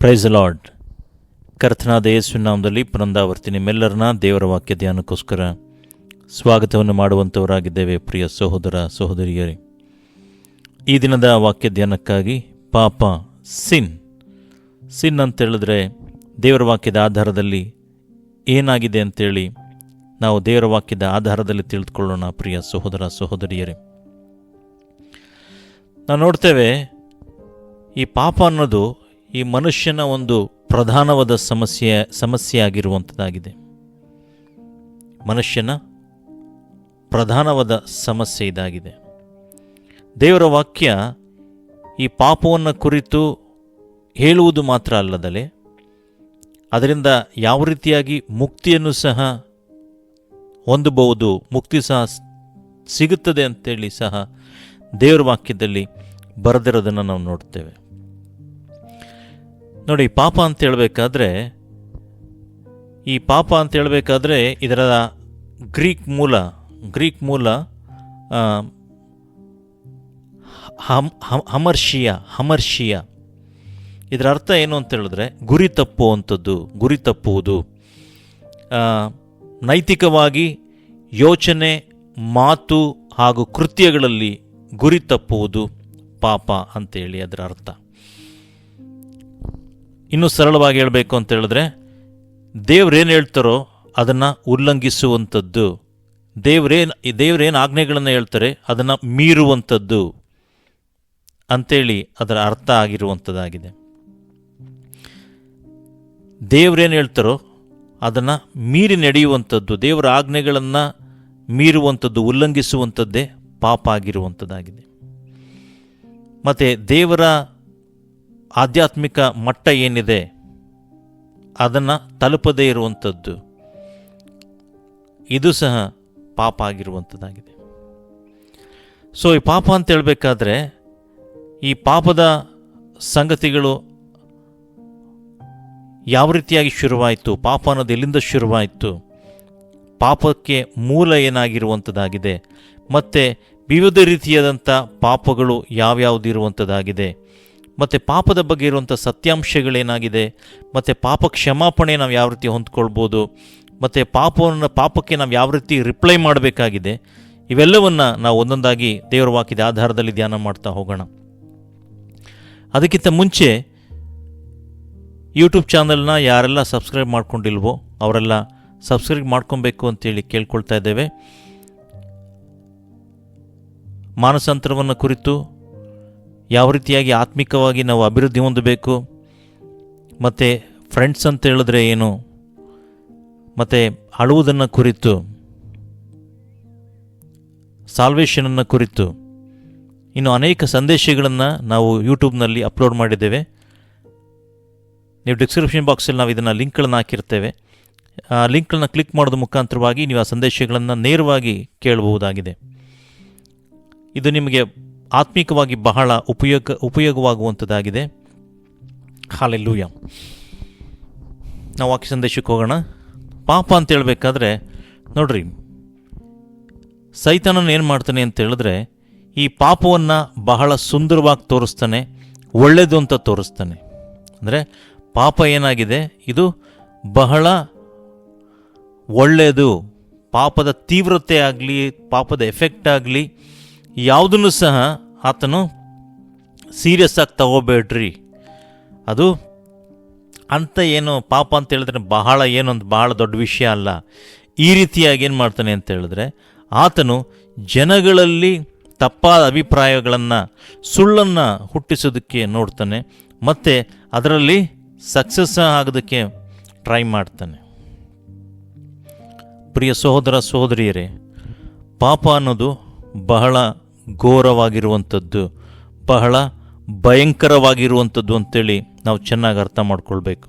Price lord ಕರ್ತನಾದ ಯೇಸುನಾಮದಲ್ಲಿ ಪುನಂದಾವರ್ತಿ ನಿಮ್ಮೆಲ್ಲರನ್ನ ದೇವರ ವಾಕ್ಯ ಧ್ಯಾನಕ್ಕೋಸ್ಕರ ಸ್ವಾಗತವನ್ನು ಮಾಡುವಂಥವರಾಗಿದ್ದೇವೆ ಪ್ರಿಯ ಸಹೋದರ ಸಹೋದರಿಯರೇ. ಈ ದಿನದ ವಾಕ್ಯ ಧ್ಯಾನಕ್ಕಾಗಿ ಪಾಪ ಸಿನ್ ಸಿನ್ ಅಂತ ಹೇಳಿದ್ರೆ ದೇವರ ವಾಕ್ಯದ ಆಧಾರದಲ್ಲಿ ಏನಾಗಿದೆ ಅಂತೇಳಿ ನಾವು ದೇವರ ವಾಕ್ಯದ ಆಧಾರದಲ್ಲಿ ತಿಳಿದುಕೊಳ್ಳೋಣ ಪ್ರಿಯ ಸಹೋದರ ಸಹೋದರಿಯರೇ. ನಾವು ನೋಡ್ತೇವೆ ಈ ಪಾಪ ಅನ್ನೋದು ಈ ಮನುಷ್ಯನ ಒಂದು ಪ್ರಧಾನವಾದ ಸಮಸ್ಯೆ ಸಮಸ್ಯೆ ಆಗಿರುವಂಥದ್ದಾಗಿದೆ ಮನುಷ್ಯನ ಪ್ರಧಾನವಾದ ಸಮಸ್ಯೆ ಇದಾಗಿದೆ. ದೇವರ ವಾಕ್ಯ ಈ ಪಾಪವನ್ನು ಕುರಿತು ಹೇಳುವುದು ಮಾತ್ರ ಅಲ್ಲದಲೆ, ಅದರಿಂದ ಯಾವ ರೀತಿಯಾಗಿ ಮುಕ್ತಿಯನ್ನು ಸಹ ಹೊಂದಬಹುದು, ಮುಕ್ತಿ ಸಹ ಸಿಗುತ್ತದೆ ಅಂತೇಳಿ ಸಹ ದೇವರ ವಾಕ್ಯದಲ್ಲಿ ಬರೆದಿರೋದನ್ನು ನಾವು ನೋಡ್ತೇವೆ. ನೋಡಿ, ಪಾಪ ಅಂತ ಹೇಳಬೇಕಾದ್ರೆ, ಈ ಪಾಪ ಅಂತ ಹೇಳಬೇಕಾದ್ರೆ ಇದರ ಗ್ರೀಕ್ ಮೂಲ ಗ್ರೀಕ್ ಮೂಲ ಹಮ್, ಹಮ್- ಹಮರ್ಷಿಯ ಹಮರ್ಷಿಯ. ಇದರ ಅರ್ಥ ಏನು ಅಂತ ಹೇಳಿದ್ರೆ, ಗುರಿ ತಪ್ಪುವಂಥದ್ದು ಗುರಿ ತಪ್ಪುವುದು. ನೈತಿಕವಾಗಿ ಯೋಚನೆ, ಮಾತು ಹಾಗೂ ಕೃತ್ಯಗಳಲ್ಲಿ ಗುರಿ ತಪ್ಪುವುದು ಪಾಪ ಅಂತೇಳಿ ಅದರ ಅರ್ಥ. ಇನ್ನು ಸರಳವಾಗಿ ಹೇಳಬೇಕು ಅಂತ ಹೇಳಿದ್ರೆ, ದೇವ್ರೇನು ಹೇಳ್ತಾರೋ ಅದನ್ನು ಉಲ್ಲಂಘಿಸುವಂಥದ್ದು. ದೇವ್ರೇನು ದೇವ್ರೇನು ಆಜ್ಞೆಗಳನ್ನು ಹೇಳ್ತಾರೆ ಅದನ್ನು ಮೀರುವಂಥದ್ದು ಅಂಥೇಳಿ ಅದರ ಅರ್ಥ ಆಗಿರುವಂಥದ್ದಾಗಿದೆ. ದೇವ್ರೇನು ಹೇಳ್ತಾರೋ ಅದನ್ನು ಮೀರಿ ನಡೆಯುವಂಥದ್ದು, ದೇವರ ಆಜ್ಞೆಗಳನ್ನು ಮೀರುವಂಥದ್ದು, ಉಲ್ಲಂಘಿಸುವಂಥದ್ದೇ ಪಾಪ ಆಗಿರುವಂಥದ್ದಾಗಿದೆ. ಮತ್ತು ದೇವರ ಆಧ್ಯಾತ್ಮಿಕ ಮಟ್ಟ ಏನಿದೆ, ಅದನ್ನು ತಲುಪದೇ ಇರುವಂಥದ್ದು. ಇದು ಸಹ ಪಾಪ ಆಗಿರುವಂಥದ್ದಾಗಿದೆ ಸೊ ಈ ಪಾಪ ಅಂತ ಹೇಳಬೇಕಾದ್ರೆ, ಈ ಪಾಪದ ಸಂಗತಿಗಳು ಯಾವ ರೀತಿಯಾಗಿ ಶುರುವಾಯಿತು, ಪಾಪ ಅನ್ನೋದು ಎಲ್ಲಿಂದ ಶುರುವಾಯಿತು, ಪಾಪಕ್ಕೆ ಮೂಲ ಏನಾಗಿರುವಂಥದ್ದಾಗಿದೆ, ಮತ್ತು ವಿವಿಧ ರೀತಿಯಾದಂಥ ಪಾಪಗಳು ಯಾವ್ಯಾವುದು ಇರುವಂಥದ್ದಾಗಿದೆ ಮತ್ತು ಪಾಪದ ಬಗ್ಗೆ ಇರುವಂಥ ಸತ್ಯಾಂಶಗಳೇನಾಗಿದೆ? ಮತ್ತು ಪಾಪ ಕ್ಷಮಾಪಣೆ ನಾವು ಯಾವ ರೀತಿ ಹೊಂದ್ಕೊಳ್ಬೋದು? ಮತ್ತು ಪಾಪವನ್ನು, ಪಾಪಕ್ಕೆ ನಾವು ಯಾವ ರೀತಿ ರಿಪ್ಲೈ ಮಾಡಬೇಕಾಗಿದೆ? ಇವೆಲ್ಲವನ್ನು ನಾವು ಒಂದೊಂದಾಗಿ ದೇವರ ವಾಕ್ಯದ ಆಧಾರದಲ್ಲಿ ಧ್ಯಾನ ಮಾಡ್ತಾ ಹೋಗೋಣ. ಅದಕ್ಕಿಂತ ಮುಂಚೆ ಯೂಟ್ಯೂಬ್ ಚಾನಲ್ನ ಯಾರೆಲ್ಲ ಸಬ್ಸ್ಕ್ರೈಬ್ ಮಾಡ್ಕೊಂಡಿಲ್ವೋ ಅವರೆಲ್ಲ ಸಬ್ಸ್ಕ್ರೈಬ್ ಮಾಡ್ಕೊಬೇಕು ಅಂತೇಳಿ ಕೇಳ್ಕೊಳ್ತಾ ಇದ್ದೇವೆ. ಮಾನಸಾಂತರವನ್ನು ಕುರಿತು ಯಾವ ರೀತಿಯಾಗಿ ಆತ್ಮಿಕವಾಗಿ ನಾವು ಅಭಿವೃದ್ಧಿ ಹೊಂದಬೇಕು? ಮತ್ತು ಫ್ರೆಂಡ್ಸ್ ಅಂತ ಹೇಳಿದ್ರೆ ಏನು? ಮತ್ತು ಅಳುವುದನ್ನು ಕುರಿತು ಸಾಲ್ವೇಷನನ್ನು ಕುರಿತು. ಇನ್ನು ಅನೇಕ ಸಂದೇಶಗಳನ್ನು ನಾವು ಯೂಟ್ಯೂಬ್ನಲ್ಲಿ ಅಪ್ಲೋಡ್ ಮಾಡಿದ್ದೇವೆ. ನೀವು ಡಿಸ್ಕ್ರಿಪ್ಷನ್ ಬಾಕ್ಸಲ್ಲಿ ನಾವು ಇದನ್ನು ಲಿಂಕ್ಗಳನ್ನು ಹಾಕಿರ್ತೇವೆ. ಆ ಲಿಂಕ್ಗಳನ್ನು ಕ್ಲಿಕ್ ಮಾಡೋದ್ರ ಮುಖಾಂತರವಾಗಿ ನೀವು ಆ ಸಂದೇಶಗಳನ್ನು ನೇರವಾಗಿ ಕೇಳಬಹುದಾಗಿದೆ. ಇದು ನಿಮಗೆ ಆತ್ಮಿಕವಾಗಿ ಬಹಳ ಉಪಯೋಗ, ಉಪಯೋಗವಾಗುವಂಥದ್ದಾಗಿದೆ. ಹಾಲೆಲ್ಲೂಯ. ನಾವು ವಾಕ್ಯ ಸಂದೇಶಕ್ಕೆ ಹೋಗೋಣ. ಪಾಪ ಅಂತ ಹೇಳಬೇಕಾದ್ರೆ, ನೋಡ್ರಿ, ಸೈತಾನನ ಏನು ಮಾಡ್ತಾನೆ ಅಂತ ಹೇಳಿದ್ರೆ, ಈ ಪಾಪವನ್ನು ಬಹಳ ಸುಂದರವಾಗಿ ತೋರಿಸ್ತಾನೆ ಒಳ್ಳೆಯದು ಅಂತ ತೋರಿಸ್ತಾನೆ. ಅಂದರೆ, ಪಾಪ ಏನಾಗಿದೆ? ಇದು ಬಹಳ ಒಳ್ಳೆಯದು ಪಾಪದ ತೀವ್ರತೆ ಆಗಲಿ, ಪಾಪದ ಎಫೆಕ್ಟ್ ಆಗಲಿ ಯಾವುದನ್ನು ಸಹ ಆತನು ಸೀರಿಯಸ್ ಆಗಿ ತಗೋಬೇಡ್ರಿ. ಅದು ಅಂತ ಏನು ಪಾಪ ಅಂತ ಹೇಳಿದ್ರೆ ಬಹಳ ಏನೊಂದು ಬಹಳ ದೊಡ್ಡ ವಿಷಯ ಅಲ್ಲ. ಈ ರೀತಿಯಾಗಿ ಏನು ಮಾಡ್ತಾನೆ ಅಂತ ಹೇಳಿದ್ರೆ ಆತನು ಜನಗಳಲ್ಲಿ ತಪ್ಪಾದ ಅಭಿಪ್ರಾಯಗಳನ್ನು, ಸುಳ್ಳನ್ನು ಹುಟ್ಟಿಸೋದಕ್ಕೆ ನೋಡ್ತಾನೆ ಮತ್ತು ಅದರಲ್ಲಿ ಸಕ್ಸಸ್ ಆಗೋದಕ್ಕೆ ಟ್ರೈ ಮಾಡ್ತಾನೆ. ಪ್ರಿಯ ಸಹೋದರ ಸಹೋದರಿಯರೇ, ಪಾಪ ಅನ್ನೋದು ಬಹಳ ಘೋರವಾಗಿರುವಂಥದ್ದು, ಬಹಳ ಭಯಂಕರವಾಗಿರುವಂಥದ್ದು ಅಂತೇಳಿ ನಾವು ಚೆನ್ನಾಗಿ ಅರ್ಥ ಮಾಡ್ಕೊಳ್ಬೇಕು.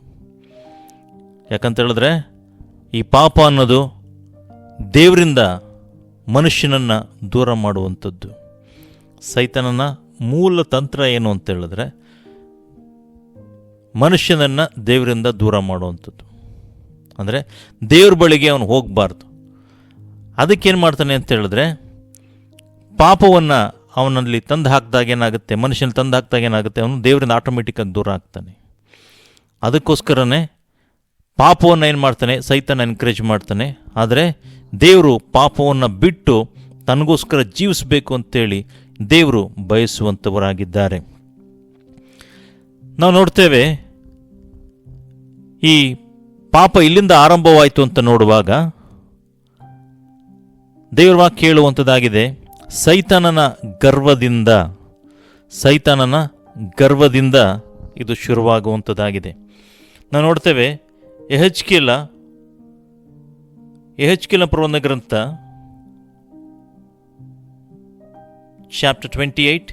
ಯಾಕಂತ ಹೇಳಿದ್ರೆ ಈ ಪಾಪ ಅನ್ನೋದು ದೇವರಿಂದ ಮನುಷ್ಯನನ್ನು ದೂರ ಮಾಡುವಂಥದ್ದು. ಸೈತನನ ಮೂಲ ತಂತ್ರ ಏನು ಅಂತ ಹೇಳಿದ್ರೆ ಮನುಷ್ಯನನ್ನು ದೇವರಿಂದ ದೂರ ಮಾಡುವಂಥದ್ದು. ಅಂದರೆ ದೇವ್ರ ಬಳಿಗೆ ಅವನು ಹೋಗಬಾರ್ದು. ಅದಕ್ಕೇನು ಮಾಡ್ತಾನೆ ಅಂತ ಹೇಳಿದ್ರೆ ಪಾಪವನ್ನು ಅವನಲ್ಲಿ ತಂದು ಹಾಕಿದಾಗ ಏನಾಗುತ್ತೆ? ಮನುಷ್ಯನ ತಂದು ಹಾಕಿದಾಗ ಏನಾಗುತ್ತೆ? ಅವನು ದೇವರಿಂದ ಆಟೋಮೆಟಿಕ್ಕಾಗಿ ದೂರ ಆಗ್ತಾನೆ. ಅದಕ್ಕೋಸ್ಕರನೇ ಪಾಪವನ್ನು ಏನು ಮಾಡ್ತಾನೆ? ಸೈತನ ಎನ್ಕರೇಜ್ ಮಾಡ್ತಾನೆ. ಆದರೆ ದೇವರು ಪಾಪವನ್ನು ಬಿಟ್ಟು ತನಗೋಸ್ಕರ ಜೀವಿಸಬೇಕು ಅಂತೇಳಿ ದೇವರು ಬಯಸುವಂಥವರಾಗಿದ್ದಾರೆ ನಾವು ನೋಡ್ತೇವೆ, ಈ ಪಾಪ ಇಲ್ಲಿಂದ ಆರಂಭವಾಯಿತು ಅಂತ ನೋಡುವಾಗ ದೇವರ ವಾಕ್ಯ ಹೇಳುವಂಥದ್ದಾಗಿದೆ ಸೈತಾನನ ಗರ್ವದಿಂದ ಸೈತಾನನ ಗರ್ವದಿಂದ ಇದು ಶುರುವಾಗುವಂಥದ್ದಾಗಿದೆ. ನಾವು ನೋಡ್ತೇವೆ ಎಹೆಚ್ಕಿಲ ಎಹೆಚ್ಕಿಲ ಪ್ರಬಂಧ ಗ್ರಂಥ, ಚಾಪ್ಟರ್ ಟ್ವೆಂಟಿ ಏಯ್ಟ್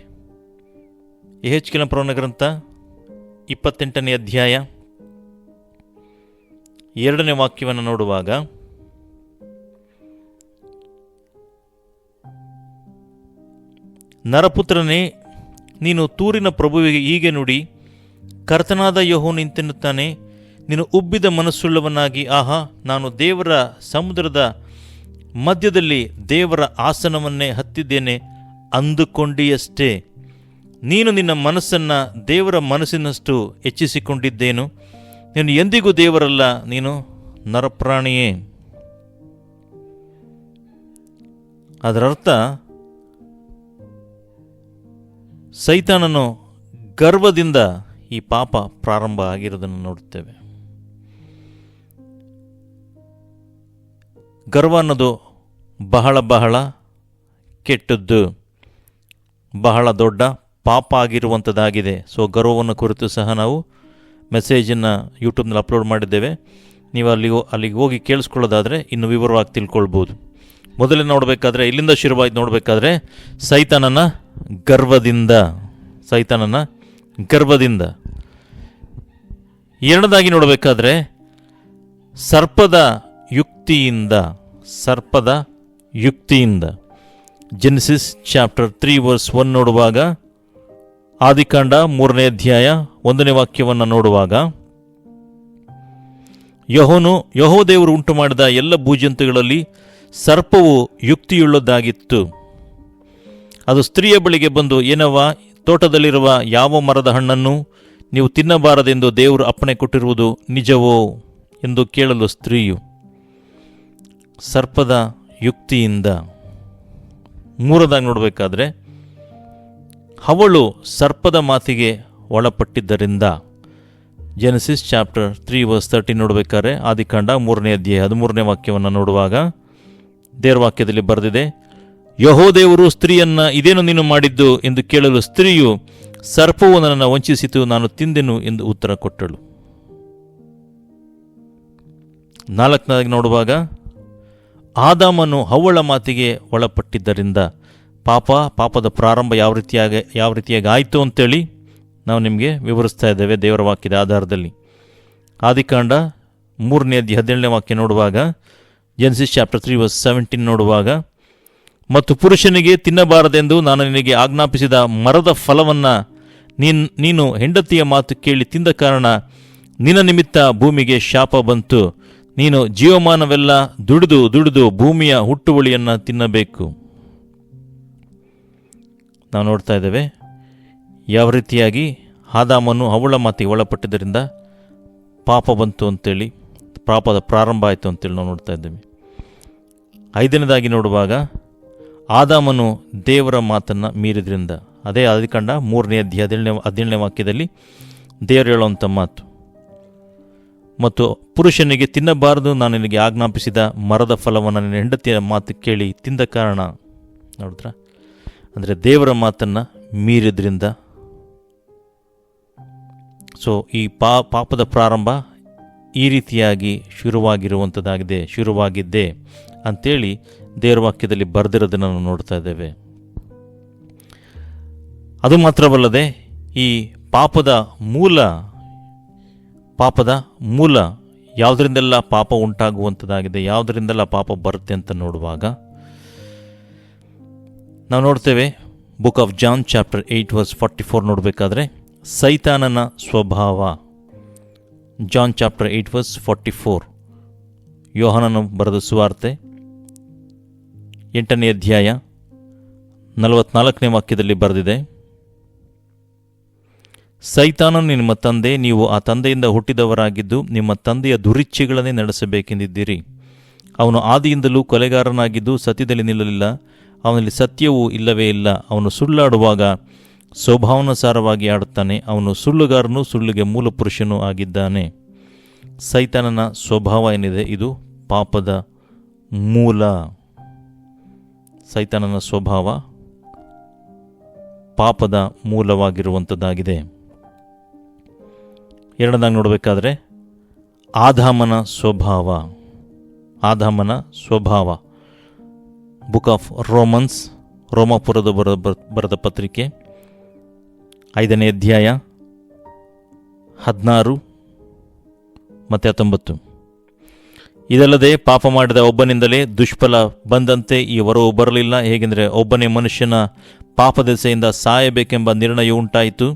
ಎಹೆಚ್ಕಿಲ ಪ್ರವಣ ಗ್ರಂಥ, ಇಪ್ಪತ್ತೆಂಟನೇ ಅಧ್ಯಾಯ, ಎರಡನೇ ವಾಕ್ಯವನ್ನು ನೋಡುವಾಗ ನರಪುತ್ರನೇ, ನೀನು ತೂರಿನ ಪ್ರಭುವಿಗೆ ಹೀಗೆ ನುಡಿ, ಕರ್ತನಾದ ಯಹೋ ನಿಂತೆನ್ನುತ್ತಾನೆ, ನೀನು ಉಬ್ಬಿದ ಮನಸ್ಸುಳ್ಳವನಾಗಿ, ಆಹಾ, ನಾನು ದೇವರ ಸಮುದ್ರದ ಮಧ್ಯದಲ್ಲಿ ದೇವರ ಆಸನವನ್ನೇ ಹತ್ತಿದ್ದೇನೆ ಅಂದುಕೊಂಡಿಯಷ್ಟೇ. ನೀನು ನಿನ್ನ ಮನಸ್ಸನ್ನು ದೇವರ ಮನಸ್ಸಿನಷ್ಟು ಹೆಚ್ಚಿಸಿಕೊಂಡಿದ್ದೇನು. ನೀನು ಎಂದಿಗೂ ದೇವರಲ್ಲ, ನೀನು ನರಪ್ರಾಣಿಯೇ. ಅದರರ್ಥ ಸೈತಾನನು ಗರ್ವದಿಂದ ಈ ಪಾಪ ಪ್ರಾರಂಭ ಆಗಿರೋದನ್ನು ನೋಡುತ್ತೇವೆ. ಗರ್ವ ಅನ್ನೋದು ಬಹಳ ಬಹಳ ಕೆಟ್ಟದ್ದು. ಬಹಳ ದೊಡ್ಡ ಪಾಪ ಆಗಿರುವಂಥದ್ದಾಗಿದೆ. ಸೊ ಗರ್ವವನ್ನು ಕುರಿತು ಸಹ ನಾವು ಮೆಸೇಜನ್ನು ಯೂಟ್ಯೂಬ್ನಲ್ಲಿ ಅಪ್ಲೋಡ್ ಮಾಡಿದ್ದೇವೆ. ನೀವು ಅಲ್ಲಿ ಅಲ್ಲಿಗೆ ಹೋಗಿ ಕೇಳಿಸ್ಕೊಳ್ಳೋದಾದರೆ ಇನ್ನು ವಿವರವಾಗಿ ತಿಳ್ಕೊಳ್ಬೋದು. ಮೊದಲೇ ನೋಡಬೇಕಾದ್ರೆ, ಇಲ್ಲಿಂದ ಶುರುವಾಗಿ ನೋಡಬೇಕಾದ್ರೆ ಸೈತಾನನ ಗರ್ವದಿಂದ, ಸೈತಾನನ ಗರ್ವದಿಂದ. ಎರಡನೇದಾಗಿ ನೋಡಬೇಕಾದ್ರೆ, ಸರ್ಪದ ಯುಕ್ತಿಯಿಂದ ಸರ್ಪದ ಯುಕ್ತಿಯಿಂದ. Genesis chapter three verse one ನೋಡುವಾಗ, ಆದಿಕಾಂಡ ಮೂರನೇ ಅಧ್ಯಾಯ ಒಂದನೇ ವಾಕ್ಯವನ್ನು ನೋಡುವಾಗ, ಯಹೋನು ಯಹೋ ದೇವರು ಉಂಟು ಮಾಡಿದ ಎಲ್ಲ ಭೂಜಂತುಗಳಲ್ಲಿ ಸರ್ಪವು ಯುಕ್ತಿಯುಳ್ಳದ್ದಾಗಿತ್ತು. ಅದು ಸ್ತ್ರೀಯ ಬಳಿಗೆ ಬಂದು, ಏನವ್ವ, ತೋಟದಲ್ಲಿರುವ ಯಾವ ಮರದ ಹಣ್ಣನ್ನು ನೀವು ತಿನ್ನಬಾರದೆಂದು ದೇವರು ಅಪ್ಪಣೆ ಕೊಟ್ಟಿರುವುದು ನಿಜವೋ ಎಂದು ಕೇಳಲು ಸ್ತ್ರೀಯು ಸರ್ಪದ ಯುಕ್ತಿಯಿಂದ ಮೂರದಾಗಿ ನೋಡಬೇಕಾದ್ರೆ, ಅವಳು ಸರ್ಪದ ಮಾತಿಗೆ ಒಳಪಟ್ಟಿದ್ದರಿಂದ. Genesis chapter three verse thirty ನೋಡಬೇಕಾದ್ರೆ, ಆದಿಕಾಂಡ ಮೂರನೇ ಅಧ್ಯಾಯ ಹದಿಮೂರನೇ ವಾಕ್ಯವನ್ನು ನೋಡುವಾಗ ದೇವರ ವಾಕ್ಯದಲ್ಲಿ ಬರೆದಿದೆ ಯಹೋದೇವರು ಸ್ತ್ರೀಯನ್ನ ಇದೇನು ನೀನು ಮಾಡಿದ್ದು ಎಂದು ಕೇಳಲು ಸ್ತ್ರೀಯು, ಸರ್ಪವು ನನ್ನನ್ನು ವಂಚಿಸಿತು, ನಾನು ತಿಂದೆನು ಎಂದು ಉತ್ತರ ಕೊಟ್ಟಳು. ನಾಲ್ಕನೇದಾಗಿ ನೋಡುವಾಗ, ಆದಾಮನು ಹವ್ವಳ ಮಾತಿಗೆ ಒಳಪಟ್ಟಿದ್ದರಿಂದ, ಪಾಪ, ಪಾಪದ ಪ್ರಾರಂಭ ಯಾವ ರೀತಿಯಾಗಿ ಯಾವ ರೀತಿಯಾಗಿ ಆಯಿತು ಅಂತೇಳಿ ನಾವು ನಿಮಗೆ ವಿವರಿಸ್ತಾ ಇದ್ದೇವೆ ದೇವರ ವಾಕ್ಯದ ಆಧಾರದಲ್ಲಿ. ಆದಿಕಾಂಡ ಮೂರನೇ ಹದಿನೇಳನೇ ವಾಕ್ಯ ನೋಡುವಾಗ Genesis chapter three verse seventeen ನೋಡುವಾಗ ಮತ್ತು ಪುರುಷನಿಗೆ ತಿನ್ನಬಾರದೆಂದು ನಾನು ನಿನಗೆ ಆಜ್ಞಾಪಿಸಿದ ಮರದ ಫಲವನ್ನು ನೀನ್, ನೀನು ಹೆಂಡತಿಯ ಮಾತು ಕೇಳಿ ತಿಂದ ಕಾರಣ ನಿನ್ನ ನಿಮಿತ್ತ ಭೂಮಿಗೆ ಶಾಪ ಬಂತು. ನೀನು ಜೀವಮಾನವೆಲ್ಲ ದುಡಿದು ದುಡಿದು ಭೂಮಿಯ ಹುಟ್ಟುವಳಿಯನ್ನು ತಿನ್ನಬೇಕು. ನಾವು ನೋಡ್ತಾ ಇದ್ದೇವೆ, ಯಾವ ರೀತಿಯಾಗಿ ಆದಾಮನು ಅವಳ ಮಾತಿಗೆ ಒಳಪಟ್ಟಿದ್ದರಿಂದ ಪಾಪ ಬಂತು ಅಂತೇಳಿ, ಪಾಪದ ಪ್ರಾರಂಭ ಆಯಿತು ಅಂತೇಳಿ ನಾವು ನೋಡ್ತಾ ಇದ್ದೇವೆ. ಐದನೇದಾಗಿ ನೋಡುವಾಗ ಆದಾಮನು ದೇವರ ಮಾತನ್ನು ಮೀರಿದ್ರಿಂದ. ಅದೇ ಅದಿಕಂಡ ಮೂರನೇ ಅಧ್ಯಯ ಹದಿನೇಳನೇ ಹದಿನೇಳನೇ ವಾಕ್ಯದಲ್ಲಿ ದೇವರು ಹೇಳುವಂಥ ಮಾತು. ಮತ್ತು ಪುರುಷನಿಗೆ ತಿನ್ನಬಾರದು, ನಾನು ನಿನಗೆ ಆಜ್ಞಾಪಿಸಿದ ಮರದ ಫಲವನ್ನು ನನ್ನ ಹೆಂಡತಿಯ ಮಾತು ಕೇಳಿ ತಿಂದ ಕಾರಣ. ನೋಡಿದ್ರ? ಅಂದರೆ ದೇವರ ಮಾತನ್ನು ಮೀರಿದ್ರಿಂದ. ಸೊ ಈ ಪಾ, ಪಾಪದ ಪ್ರಾರಂಭ ಈ ರೀತಿಯಾಗಿ ಶುರುವಾಗಿರುವಂಥದ್ದಾಗಿದೆ ಶುರುವಾಗಿದ್ದೆ ಅಂಥೇಳಿ ದೇವರ ವಾಕ್ಯದಲ್ಲಿ ಬರೆದಿರೋದನ್ನು ನಾವು ನೋಡ್ತಾ ಇದ್ದೇವೆ. ಅದು ಮಾತ್ರವಲ್ಲದೆ ಈ ಪಾಪದ ಮೂಲ ಪಾಪದ ಮೂಲ ಯಾವುದರಿಂದೆಲ್ಲ ಪಾಪ ಉಂಟಾಗುವಂಥದ್ದಾಗಿದೆ, ಯಾವುದರಿಂದೆಲ್ಲ ಪಾಪ ಬರುತ್ತೆ ಅಂತ ನೋಡುವಾಗ, ನಾವು ನೋಡ್ತೇವೆ book of John chapter eight verse forty four ನೋಡಬೇಕಾದ್ರೆ, ಸೈತಾನನ ಸ್ವಭಾವ. John chapter eight verse forty four, ಯೋಹನನು ಬರೆದ ಸುವಾರ್ತೆ ಎಂಟನೇ ಅಧ್ಯಾಯ ನಲವತ್ನಾಲ್ಕನೇ ವಾಕ್ಯದಲ್ಲಿ ಬರೆದಿದೆ ಸೈತಾನನು ನಿಮ್ಮ ತಂದೆ, ನೀವು ಆ ತಂದೆಯಿಂದ ಹುಟ್ಟಿದವರಾಗಿದ್ದು ನಿಮ್ಮ ತಂದೆಯ ದುರಿಚ್ಛೆಗಳನ್ನೇ ನಡೆಸಬೇಕೆಂದಿದ್ದೀರಿ. ಅವನು ಆದಿಯಿಂದಲೂ ಕೊಲೆಗಾರನಾಗಿದ್ದು ಸತ್ಯದಲ್ಲಿ ನಿಲ್ಲಲಿಲ್ಲ. ಅವನಲ್ಲಿ ಸತ್ಯವೂ ಇಲ್ಲವೇ ಇಲ್ಲ. ಅವನು ಸುಳ್ಳಾಡುವಾಗ ಸ್ವಭಾವನುಸಾರವಾಗಿ ಆಡುತ್ತಾನೆ. ಅವನು ಸುಳ್ಳುಗಾರನು ಸುಳ್ಳಿಗೆ ಮೂಲ ಪುರುಷನೂ ಆಗಿದ್ದಾನೆ. ಸೈತಾನನ ಸ್ವಭಾವ ಏನಿದೆ? ಇದು ಪಾಪದ ಮೂಲ. ಸೈತಾನನ ಸ್ವಭಾವ ಪಾಪದ ಮೂಲವಾಗಿರುವಂಥದ್ದಾಗಿದೆ. ಎರಡನೇದಾಗಿ ನೋಡಬೇಕಾದ್ರೆ ಆದಾಮನ ಸ್ವಭಾವ. ಆದಾಮನ ಸ್ವಭಾವ. ಬುಕ್ ಆಫ್ ರೋಮನ್ಸ್ ರೋಮಾಪುರದ ಬರ, ಬರೆದ ಪತ್ರಿಕೆ ಐದನೇ ಅಧ್ಯಾಯ ಹದಿನಾರು ಮತ್ತು ಹತ್ತೊಂಬತ್ತು. ಇದಲ್ಲದೆ ಪಾಪ ಮಾಡಿದ ಒಬ್ಬನಿಂದಲೇ ದುಷ್ಫಲ ಬಂದಂತೆ ಈ ವರವು ಬರಲಿಲ್ಲ. ಹೇಗೆಂದರೆ ಒಬ್ಬನೇ ಮನುಷ್ಯನ ಪಾಪದೆಸೆಯಿಂದ ಸಾಯಬೇಕೆಂಬ ನಿರ್ಣಯ ಉಂಟಾಯಿತು.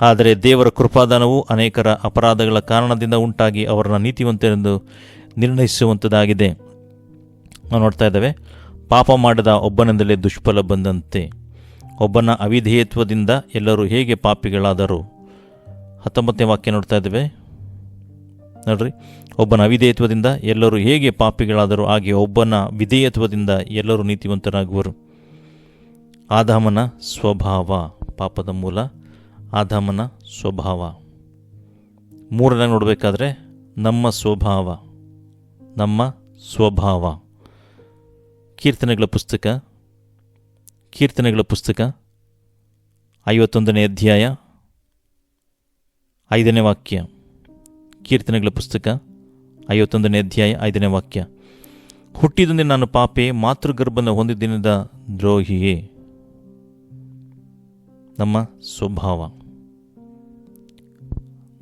ಆದರೆ ದೇವರ ಕೃಪಾದಾನವು ಅನೇಕರ ಅಪರಾಧಗಳ ಕಾರಣದಿಂದ ಉಂಟಾಗಿ ಅವರನ್ನು ನೀತಿವಂತರೆಂದು ನಿರ್ಣಯಿಸುವಂಥದ್ದಾಗಿದೆ ನಾವು ನೋಡ್ತಾ ಇದ್ದೇವೆ, ಪಾಪ ಮಾಡಿದ ಒಬ್ಬನಿಂದಲೇ ದುಷ್ಫಲ ಬಂದಂತೆ. ಒಬ್ಬನ ಅವಿಧೇಯತ್ವದಿಂದ ಎಲ್ಲರೂ ಹೇಗೆ ಪಾಪಿಗಳಾದರು? ಹತ್ತೊಂಬತ್ತನೇ ವಾಕ್ಯ ನೋಡ್ತಾ ಇದ್ದೇವೆ. ನೋಡ್ರಿ ಒಬ್ಬನ ಅವಿಧೇಯತ್ವದಿಂದ ಎಲ್ಲರೂ ಹೇಗೆ ಪಾಪಿಗಳಾದರೂ ಹಾಗೆ ಒಬ್ಬನ ವಿಧೇಯತ್ವದಿಂದ ಎಲ್ಲರೂ ನೀತಿವಂತರಾಗುವರು. ಆದಾಮನ ಸ್ವಭಾವ ಪಾಪದ ಮೂಲ, ಆದಾಮನ ಸ್ವಭಾವ. ಮೂರನೇ ನೋಡಬೇಕಾದ್ರೆ ನಮ್ಮ ಸ್ವಭಾವ ನಮ್ಮ ಸ್ವಭಾವ. ಕೀರ್ತನೆಗಳ ಪುಸ್ತಕ ಕೀರ್ತನೆಗಳ ಪುಸ್ತಕ, ಐವತ್ತೊಂದನೇ ಅಧ್ಯಾಯ ಐದನೇ ವಾಕ್ಯ. ಕೀರ್ತನೆಗಳ ಪುಸ್ತಕ ಐವತ್ತೊಂದನೇ ಅಧ್ಯಾಯ ಐದನೇ ವಾಕ್ಯ. ಹುಟ್ಟಿದಂದೇ ನಾನು ಪಾಪೆ, ಮಾತೃಗರ್ಭನ ಹೊಂದಿದ್ದಿನದ ದ್ರೋಹಿಯೇ. ನಮ್ಮ ಸ್ವಭಾವ.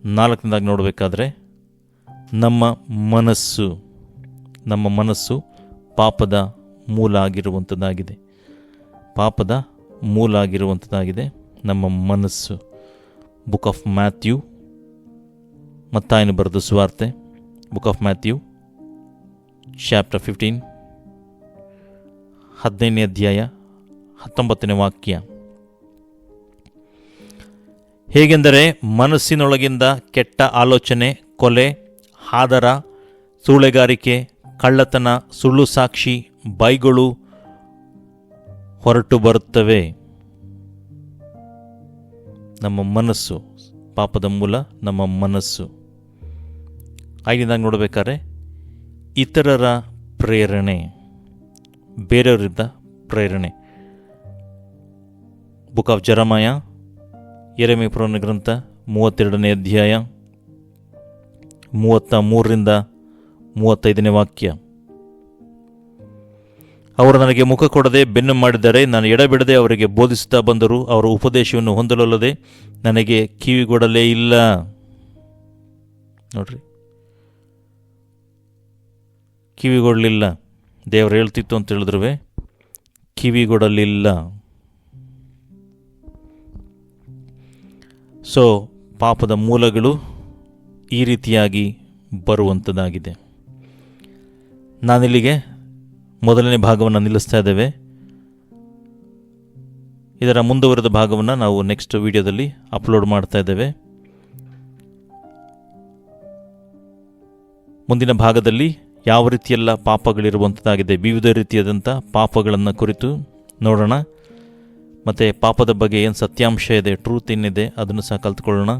ನಾಲ್ಕನೇದಾಗಿ ನೋಡಬೇಕಾದ್ರೆ, ನಮ್ಮ ಮನಸ್ಸು ನಮ್ಮ ಮನಸ್ಸು ಪಾಪದ ಮೂಲ ಆಗಿರುವಂಥದ್ದಾಗಿದೆ ಪಾಪದ ಮೂಲ ಆಗಿರುವಂಥದ್ದಾಗಿದೆ ನಮ್ಮ ಮನಸ್ಸು. ಬುಕ್ ಆಫ್ ಮ್ಯಾಥ್ಯೂ ಮತ್ತಾಯನು ಬರೆದ ಸುವಾರ್ತೆ. Book of Matthew chapter fifteen ಹದಿನೈದನೇ ಅಧ್ಯಾಯ, ಹತ್ತೊಂಬತ್ತನೇ ವಾಕ್ಯ. ಹೇಗೆಂದರೆ ಮನಸ್ಸಿನೊಳಗಿಂದ ಕೆಟ್ಟ ಆಲೋಚನೆ, ಕೊಲೆ, ಹಾದರ, ಸೂಳೆಗಾರಿಕೆ, ಕಳ್ಳತನ, ಸುಳ್ಳು ಸಾಕ್ಷಿ, ಬೈಗಳು ಹೊರಟು ಬರುತ್ತವೆ. ನಮ್ಮ ಮನಸ್ಸು ಪಾಪದ ಮೂಲ, ನಮ್ಮ ಮನಸ್ಸು. ಐದನೇದಾಗಿ ನೋಡಬೇಕಾದ್ರೆ ಇತರರ ಪ್ರೇರಣೆ, ಬೇರೆಯವರಿಂದ ಪ್ರೇರಣೆ. ಬುಕ್ ಆಫ್ ಜರಮಾಯ ಎರೆಮಿ ಪುರಾಣ ಗ್ರಂಥ ಮೂವತ್ತೆರಡನೇ ಅಧ್ಯಾಯ, ಮೂವತ್ತ ಮೂರರಿಂದ ಮೂವತ್ತೈದನೇ ವಾಕ್ಯ. ಅವರು ನನಗೆ ಮುಖ ಕೊಡದೆ ಬೆನ್ನು ಮಾಡಿದರೆ ನಾನು ಎಡಬಿಡದೆ ಅವರಿಗೆ ಬೋಧಿಸುತ್ತಾ ಬಂದರು ಅವರ ಉಪದೇಶವನ್ನು ಹೊಂದಲಲ್ಲದೆ ನನಗೆ ಕಿವಿಗೊಡಲೇ ಇಲ್ಲ. ನೋಡ್ರಿ. ಕಿವಿಗೊಡಲಿಲ್ಲ. ದೇವರು ಹೇಳ್ತಿತ್ತು ಅಂತ ಹೇಳಿದ್ರು ಕಿವಿಗೊಡಲಿಲ್ಲ. ಸೊ ಪಾಪದ ಮೂಲಗಳು ಈ ರೀತಿಯಾಗಿ ಬರುವಂಥದ್ದಾಗಿದೆ ನಾನಿಲ್ಲಿಗೆ ಮೊದಲನೇ ಭಾಗವನ್ನು ನಿಲ್ಲಿಸ್ತಾ ಇದ್ದೇವೆ. ಇದರ ಮುಂದುವರೆದ ಭಾಗವನ್ನು ನಾವು ನೆಕ್ಸ್ಟ್ ವಿಡಿಯೋದಲ್ಲಿ ಅಪ್ಲೋಡ್ ಮಾಡ್ತಾ ಇದ್ದೇವೆ. ಮುಂದಿನ ಭಾಗದಲ್ಲಿ ಯಾವ ರೀತಿಯೆಲ್ಲ ಪಾಪಗಳಿರುವಂಥದ್ದಾಗಿದೆ ವಿವಿಧ ರೀತಿಯಾದಂಥ ಪಾಪಗಳನ್ನು ಕುರಿತು ನೋಡೋಣ. ಮತ್ತು ಪಾಪದ ಬಗ್ಗೆ ಏನು ಸತ್ಯಾಂಶ ಇದೆ ಟ್ರೂತ್ ಏನಿದೆ, ಅದನ್ನು ಸಹ ಕಲ್ತ್ಕೊಳ್ಳೋಣ.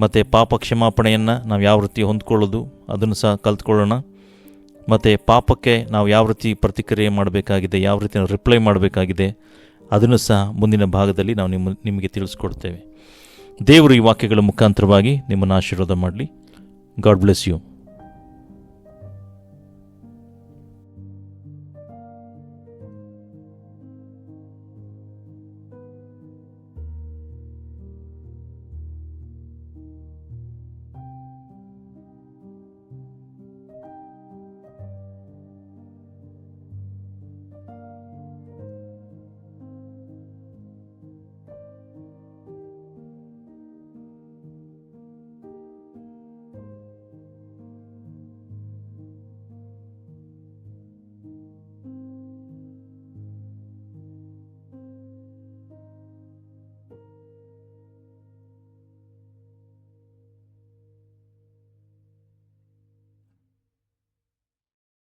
ಮತ್ತು ಪಾಪ ಕ್ಷಮಾಪಣೆಯನ್ನು ನಾವು ಯಾವ ರೀತಿ ಹೊಂದ್ಕೊಳ್ಳೋದು, ಅದನ್ನು ಸಹ ಕಲ್ತ್ಕೊಳ್ಳೋಣ. ಮತ್ತು ಪಾಪಕ್ಕೆ ನಾವು ಯಾವ ರೀತಿ ಪ್ರತಿಕ್ರಿಯೆ ಮಾಡಬೇಕಾಗಿದೆ, ಯಾವ ರೀತಿ ರಿಪ್ಲೈ ಮಾಡಬೇಕಾಗಿದೆ, ಅದನ್ನು ಸಹ ಮುಂದಿನ ಭಾಗದಲ್ಲಿ ನಾವು ನಿಮ್ಮ, ನಿಮಗೆ ತಿಳಿಸ್ಕೊಡ್ತೇವೆ. ದೇವರು ಈ ವಾಕ್ಯಗಳ ಮುಖಾಂತರವಾಗಿ ನಿಮ್ಮನ್ನು ಆಶೀರ್ವಾದ ಮಾಡಲಿ. God bless you